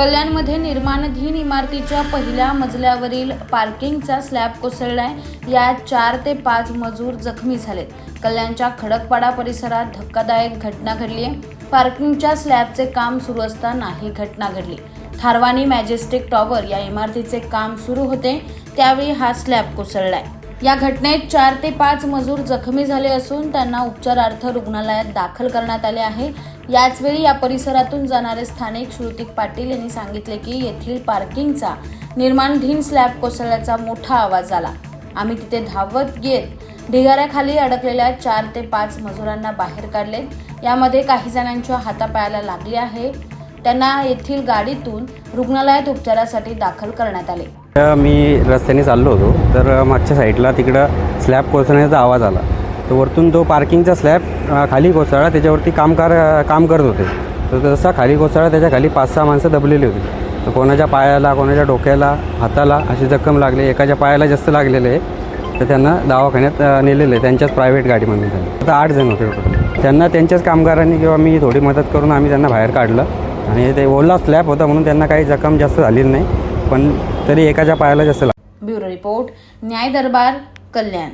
कल्याणमध्ये निर्माणाधीन इमारतीच्या पहिल्या मजल्यावरील पार्किंगचा स्लॅब कोसळलाय. यात चार ते पाच मजूर जखमी झालेत. कल्याणच्या खडकपाडा परिसरात धक्कादायक घटना घडली आहे पार्किंगच्या स्लॅबचे काम सुरू असताना ही घटना घडली. थारवानी मॅजेस्टिक टॉवर या इमारतीचे काम सुरू होते त्यावेळी हा स्लॅब कोसळलाय. या घटनेत चार ते पाच मजूर जखमी झाले असून त्यांना उपचारार्थ रुग्णालयात दाखल करण्यात आले आहे. याचवेळी या परिसरातून जाणारे स्थानिक श्रुतिक पाटील यांनी सांगितले की येथील पार्किंगचा निर्माणधीन स्लॅब कोसळल्याचा मोठा आवाज आला. आम्ही तिथे धावत येत ढिगाऱ्याखाली अडकलेल्या चार ते पाच मजुरांना बाहेर काढले. यामध्ये काही जणांच्या हातापायाला लागले आहे. त्यांना येथील गाडीतून रुग्णालयात उपचारासाठी दाखल करण्यात आले. मी रस्त्याने चाललो होतो तर मागच्या साईडला तिकडं स्लॅब कोसळण्याचा आवाज आला. तर वरतून तो पार्किंगचा स्लॅब खाली कोसळला त्याच्यावरती कामगार काम करत होते. तर जसा खाली कोसळला त्याच्याखाली पाच सहा माणसं दबलेली होती. तर कोणाच्या पायाला कोणाच्या डोक्याला हाताला अशी जखम लागली एकाच्या पायाला जास्त लागलेले आहे तर त्यांना दवाखान्यात नेलेले नेलेलं आहे त्यांच्याच प्रायव्हेट गाडीमधून त्यांना. आता आठ जण होते त्यांना त्यांच्याच कामगारांनी किंवा मी थोडी मदत करून आम्ही त्यांना बाहेर काढलं. आणि ते ओला स्लॅब होता म्हणून त्यांना काही जखम जास्त झालेली नाही पण तरी एकाच्या पायाला जास्त लागली ब्युरो रिपोर्ट न्याय दरबार कल्याण.